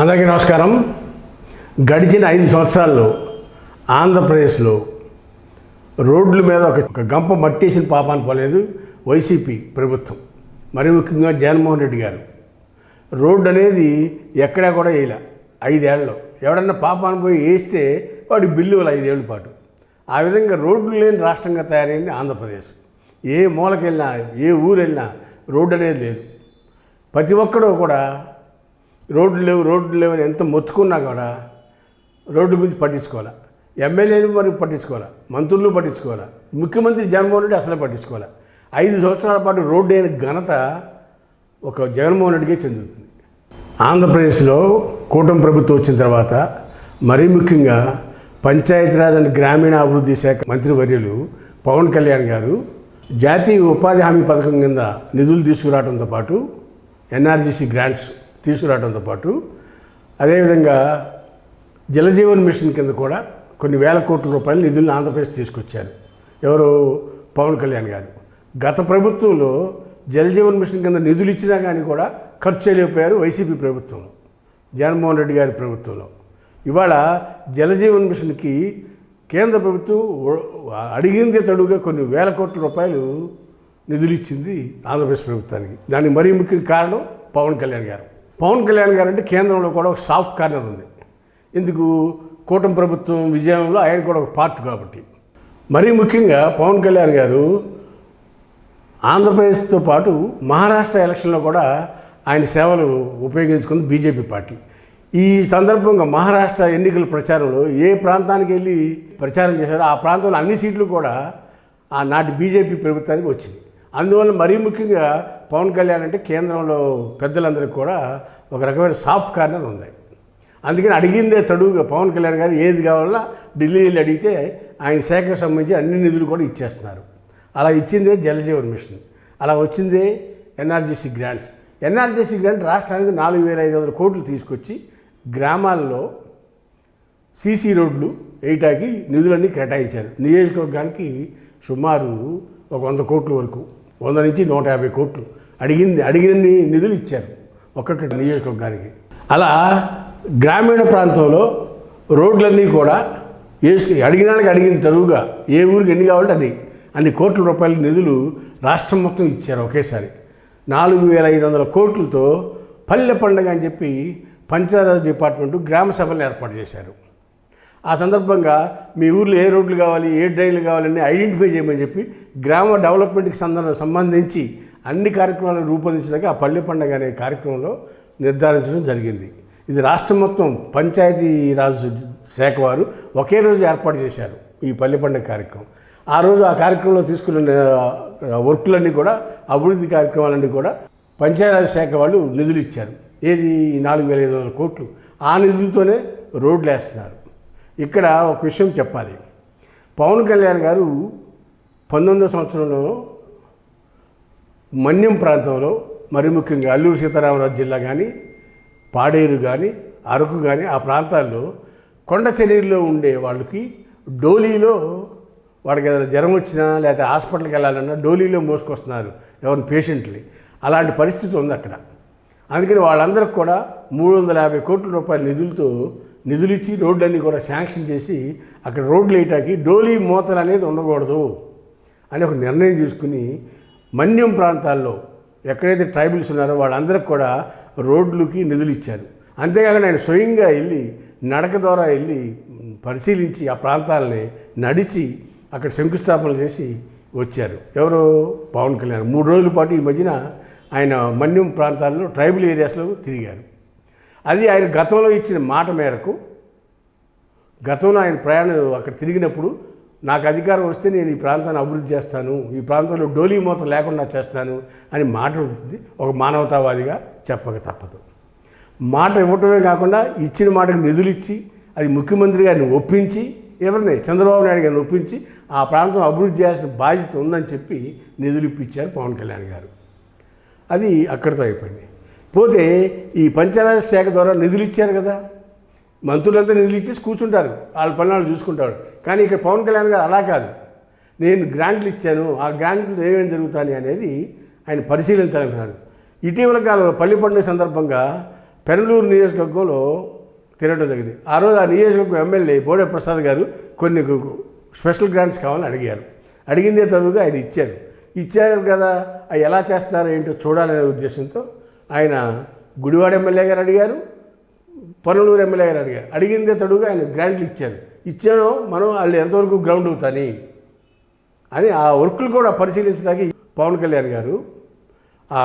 అందరికీ నమస్కారం. గడిచిన ఐదు సంవత్సరాల్లో ఆంధ్రప్రదేశ్లో రోడ్ల మీద ఒక ఒక గంప మట్టేసిన పాపాన్ని పోలేదు వైసీపీ ప్రభుత్వం. మరి ముఖ్యంగా జగన్మోహన్ రెడ్డి గారు. రోడ్డు అనేది ఎక్కడా కూడా వేయలే. ఐదేళ్ళలో ఎవడన్నా పాపాన్ని పోయి వేస్తే వాడి బిల్లు ఐదేళ్ళ ఐదేళ్ళ పాటు. ఆ విధంగా రోడ్లు లేని రాష్ట్రంగా తయారైంది ఆంధ్రప్రదేశ్. ఏ మూలకెళ్ళినా ఏ ఊరు వెళ్ళినా రోడ్డు అనేది లేదు. ప్రతి ఒక్కడూ కూడా రోడ్లు లేవు రోడ్లు లేవు అని ఎంత మొత్తుకున్నా కూడా రోడ్డు గురించి పట్టించుకోవాలి? ఎమ్మెల్యేలు మరి పట్టించుకోవాలి? మంత్రులు పట్టించుకోవాలి? ముఖ్యమంత్రి జగన్మోహన్ రెడ్డి అసలు పట్టించుకోవాలి? ఐదు సంవత్సరాల పాటు రోడ్డు అయిన ఘనత ఒక జగన్మోహన్ రెడ్డికే చెందుతుంది. ఆంధ్రప్రదేశ్లో కూటమి ప్రభుత్వం వచ్చిన తర్వాత మరీ ముఖ్యంగా పంచాయతీరాజ్ అండ్ గ్రామీణాభివృద్ధి శాఖ మంత్రి వర్యులు పవన్ కళ్యాణ్ గారు జాతీయ ఉపాధి హామీ పథకం కింద నిధులు తీసుకురావడంతో పాటు ఎన్ఆర్జీసీ గ్రాంట్స్ తీసుకురావడంతో పాటు అదేవిధంగా జలజీవన్ మిషన్ కింద కూడా కొన్ని వేల కోట్ల రూపాయల నిధులను ఆంధ్రప్రదేశ్ తీసుకొచ్చారు. ఎవరు? పవన్ కళ్యాణ్ గారు. గత ప్రభుత్వంలో జలజీవన్ మిషన్ కింద నిధులు ఇచ్చినా కానీ కూడా ఖర్చు చేయలేకపోయారు వైసీపీ ప్రభుత్వంలో జగన్మోహన్ రెడ్డి గారి ప్రభుత్వంలో. ఇవాళ జలజీవన్ మిషన్కి కేంద్ర ప్రభుత్వం అడిగింది తడుగా కొన్ని వేల కోట్ల రూపాయలు నిధులు ఇచ్చింది ఆంధ్రప్రదేశ్ ప్రభుత్వానికి. దానికి మరీ ముఖ్య కారణం పవన్ కళ్యాణ్ గారు. పవన్ కళ్యాణ్ గారు అంటే కేంద్రంలో కూడా ఒక సాఫ్ట్ కార్నర్ ఉంది. ఇందుకు కూటమి ప్రభుత్వం విజయంలో ఆయన కూడా ఒక పార్ట్ కాబట్టి. మరీ ముఖ్యంగా పవన్ కళ్యాణ్ గారు ఆంధ్రప్రదేశ్తో పాటు మహారాష్ట్ర ఎలక్షన్లో కూడా ఆయన సేవలు ఉపయోగించుకుంది బీజేపీ పార్టీ. ఈ సందర్భంగా మహారాష్ట్ర ఎన్నికల ప్రచారంలో ఏ ప్రాంతానికి వెళ్ళి ప్రచారం చేశారో ఆ ప్రాంతంలో అన్ని సీట్లు కూడా ఆ నాటి బీజేపీ ప్రభుత్వానికి వచ్చింది. అందువల్ల మరీ ముఖ్యంగా పవన్ కళ్యాణ్ అంటే కేంద్రంలో పెద్దలందరికీ కూడా ఒక రకమైన సాఫ్ట్ కార్నర్ ఉంది. అందుకని అడిగిందే తడువుగా పవన్ కళ్యాణ్ గారు ఏది కావాలన్నా ఢిల్లీ వెళ్ళి అడిగితే ఆయన శాఖకు సంబంధించి అన్ని నిధులు కూడా ఇచ్చేస్తున్నారు. అలా ఇచ్చిందే జలజీవన్ మిషన్. అలా వచ్చిందే ఎన్ఆర్జీసీ గ్రాంట్స్. ఎన్ఆర్జీసీ గ్రాంట్ రాష్ట్రానికి నాలుగు వేల ఐదు వందల కోట్లు తీసుకొచ్చి గ్రామాల్లో సీసీ రోడ్లు వేయటానికి నిధులన్నీ కేటాయించారు. నియోజకవర్గానికి సుమారు ఒక వంద కోట్ల వరకు వంద నుంచి నూట యాభై కోట్లు అడిగింది అడిగినన్ని నిధులు ఇచ్చారు ఒక్కొక్క నియోజకవర్గానికి. అలా గ్రామీణ ప్రాంతంలో రోడ్లన్నీ కూడా వేసుకు అడిగినానికి అడిగిన తరువుగా ఏ ఊరికి ఎన్ని కావాలంటే అన్ని అన్ని కోట్ల రూపాయల నిధులు రాష్ట్రం మొత్తం ఇచ్చారు ఒకేసారి. నాలుగు వేల ఐదు వందల కోట్లతో పల్లె పండుగ అని చెప్పి పంచాయతీరాజ్ డిపార్ట్మెంటు గ్రామ సభలు ఏర్పాటు చేశారు. ఆ సందర్భంగా మీ ఊర్లో ఏ రోడ్లు కావాలి ఏ డ్రైన్లు కావాలని ఐడెంటిఫై చేయమని చెప్పి గ్రామ డెవలప్మెంట్కి సంబంధించి అన్ని కార్యక్రమాలను రూపొందించడానికి ఆ పల్లె పండుగ అనే కార్యక్రమంలో నిర్ధారించడం జరిగింది. ఇది రాష్ట్రం మొత్తం పంచాయతీ రాజ్ శాఖ వారు ఒకే రోజు ఏర్పాటు చేశారు ఈ పల్లె పండుగ కార్యక్రమం. ఆ రోజు ఆ కార్యక్రమంలో తీసుకున్న వర్క్లన్నీ వర్కులన్నీ కూడా అభివృద్ధి కార్యక్రమాలన్నీ కూడా పంచాయతీరాజ్ శాఖ వాళ్ళు నిధులు ఇచ్చారు. ఏది నాలుగు వేల ఐదు వందల కోట్లు ఆ నిధులతోనే రోడ్లు వేస్తున్నారు ఇక్కడ ఒక విషయం చెప్పాలి. పవన్ కళ్యాణ్ గారు పంతొమ్మిదో సంవత్సరంలో మన్యం ప్రాంతంలో మరి ముఖ్యంగా అల్లూరు సీతారామరాజు జిల్లా కానీ పాడేరు కానీ అరకు కానీ ఆ ప్రాంతాల్లో కొండ చర్యల్లో ఉండే వాళ్ళకి డోలీలో వాడికి ఏదైనా జ్వరం వచ్చినా లేకపోతే హాస్పిటల్కి వెళ్ళాలన్నా డోలీలో మోసుకొస్తున్నారు ఎవరిని పేషెంట్ని. అలాంటి పరిస్థితి ఉంది అక్కడ. అందుకని వాళ్ళందరికి కూడా మూడు వందల యాభై కోట్ల రూపాయల నిధులతో నిధులు ఇచ్చి రోడ్లన్నీ కూడా శాంక్షన్ చేసి అక్కడ రోడ్లు వేయటానికి డోలీ మూతలు అనేది ఉండకూడదు అని ఒక నిర్ణయం తీసుకుని మన్యం ప్రాంతాల్లో ఎక్కడైతే ట్రైబల్స్ ఉన్నారో వాళ్ళందరికి కూడా రోడ్లకి నిధులు ఇచ్చారు అంతేకాకుండా ఆయన స్వయంగా వెళ్ళి నడక ద్వారా వెళ్ళి పరిశీలించి ఆ ప్రాంతాలని నడిచి అక్కడ శంకుస్థాపన చేసి వచ్చారు. ఎవరు? పవన్ కళ్యాణ్. మూడు రోజుల పాటు ఈ మధ్యన ఆయన మన్యం ప్రాంతాల్లో ట్రైబల్ ఏరియాస్లో తిరిగారు. అది ఆయన గతంలో ఇచ్చిన మాట మేరకు గతంలో ఆయన ప్రయాణం అక్కడ తిరిగినప్పుడు నాకు అధికారం వస్తే నేను ఈ ప్రాంతాన్ని అభివృద్ధి చేస్తాను ఈ ప్రాంతంలో డోలీ మూత లేకుండా చేస్తాను అని మాట ఉంటుంది. ఒక మానవతావాదిగా చెప్పక తప్పదు. మాట ఇవ్వటమే కాకుండా ఇచ్చిన మాటకు నిధులు ఇచ్చి అది ముఖ్యమంత్రి గారిని ఒప్పించి ఎవరిని? చంద్రబాబు నాయుడు గారిని ఒప్పించి ఆ ప్రాంతం అభివృద్ధి చేయాల్సిన బాధ్యత ఉందని చెప్పి నిధులు ఇప్పించారు పవన్ కళ్యాణ్ గారు. అది అక్కడితో అయిపోయింది. పోతే ఈ పంచాయతీ శాఖ ద్వారా నిధులు ఇచ్చారు కదా. మంత్రులంతా నిధులు ఇచ్చేసి కూర్చుంటారు. వాళ్ళ పనులు వాళ్ళు చూసుకుంటారు. కానీ ఇక్కడ పవన్ కళ్యాణ్ గారు అలా కాదు. నేను గ్రాంట్లు ఇచ్చాను. ఆ గ్రాంట్లు ఏమేమి జరుగుతాయి అనేది ఆయన పరిశీలించాలనుకున్నాడు ఇటీవల కాలంలో పల్లి పండుగ సందర్భంగా పెనలూరు నియోజకవర్గంలో తిరగడం జరిగింది. ఆ రోజు ఆ నియోజకవర్గం ఎమ్మెల్యే బోడే ప్రసాద్ గారు కొన్ని స్పెషల్ గ్రాంట్స్ కావాలని అడిగారు. అడిగిందే తరువుగా ఆయన ఇచ్చారు. ఇచ్చారు కదా. అవి ఎలా చేస్తారో ఏంటో చూడాలనే ఉద్దేశంతో ఆయన గుడివాడ ఎమ్మెల్యే గారు అడిగారు పొన్నలూరు ఎమ్మెల్యే గారు అడిగారు. అడిగిందే తడుగా ఆయన గ్రాంట్లు ఇచ్చారు. ఇచ్చాను మనం వాళ్ళు ఎంతవరకు గ్రౌండ్ అవుతాని అని ఆ వర్కులు కూడా పరిశీలించడానికి పవన్ కళ్యాణ్ గారు ఆ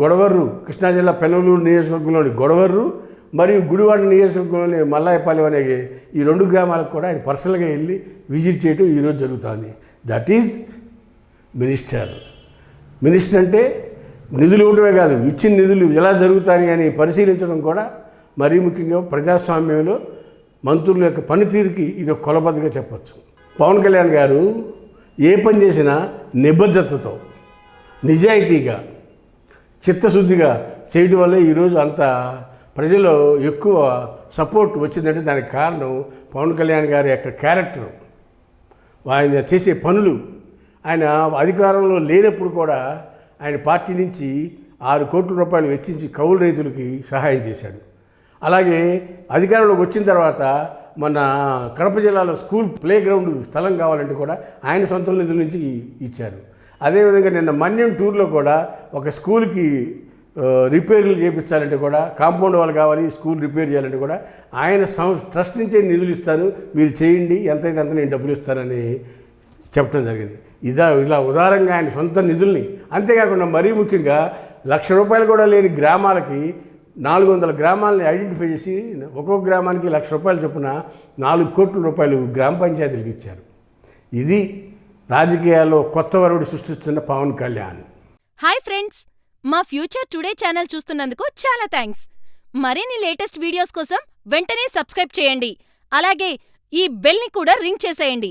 గొడవర్రు కృష్ణా జిల్లా పెనలూరు నియోజకవర్గంలోని గొడవర్రు మరియు గుడివాడ నియోజకవర్గంలోని మల్లాయపాలెం అనే ఈ రెండు గ్రామాలకు కూడా ఆయన పర్సనల్గా వెళ్ళి విజిట్ చేయడం ఈరోజు జరుగుతుంది. That is minister. మినిస్టర్ అంటే నిధులు ఇవ్వడమే కాదు ఇచ్చిన నిధులు ఎలా జరుగుతాయి అని పరిశీలించడం కూడా మరీ ముఖ్యంగా ప్రజాస్వామ్యంలో మంత్రుల యొక్క పనితీరుకి ఇది కొలబద్దగా చెప్పచ్చు. పవన్ కళ్యాణ్ గారు ఏ పని చేసినా నిబద్ధతతో నిజాయితీగా చిత్తశుద్ధిగా చేయడం వల్ల ఈరోజు అంత ప్రజల్లో ఎక్కువ సపోర్ట్ వచ్చిందంటే దానికి కారణం పవన్ కళ్యాణ్ గారి యొక్క క్యారెక్టర్. ఆయన చేసే పనులు ఆయన అధికారంలో లేనప్పుడు కూడా ఆయన పార్టీ నుంచి ఆరు కోట్ల రూపాయలు వెచ్చించి కౌలు రైతులకి సహాయం చేశాడు. అలాగే అధికారంలోకి వచ్చిన తర్వాత మన కడప జిల్లాలో స్కూల్ ప్లే గ్రౌండ్ స్థలం కావాలంటే కూడా ఆయన సొంత నిధుల నుంచి ఇచ్చారు. అదేవిధంగా నిన్న మన్యం టూర్లో కూడా ఒక స్కూల్కి రిపేర్లు చేపించాలంటే కూడా కాంపౌండ్ వాళ్ళు కావాలి స్కూల్ రిపేర్ చేయాలంటే కూడా ఆయన సంస్థ ట్రస్ట్ నుంచే నిధులు ఇస్తాను మీరు చేయండి ఎంతైతే అంత నేను డబ్బులు ఇస్తానని చెప్పడం జరిగింది. ఇదా ఇలా ఉదారంగా ఆయన సొంత నిధుల్ని. అంతేకాకుండా మరీ ముఖ్యంగా లక్ష రూపాయలు కూడా లేని గ్రామాలకి నాలుగు వందల గ్రామాలని ఐడెంటిఫై చేసి ఒక్కొక్క గ్రామానికి లక్ష రూపాయలు చొప్పున నాలుగు కోట్ల రూపాయలు గ్రామ పంచాయతీలకు ఇచ్చారు. ఇది రాజకీయాల్లో కొత్త వరుడు సృష్టిస్తున్న పవన్ కళ్యాణ్. హాయ్ ఫ్రెండ్స్ మా ఫ్యూచర్ టుడే ఛానల్ చూస్తున్నందుకు చాలా థ్యాంక్స్ మరిన్ని లేటెస్ట్ వీడియోస్ కోసం వెంటనే సబ్స్క్రైబ్ చేయండి. అలాగే ఈ బెల్ని కూడా రింగ్ చేసేయండి.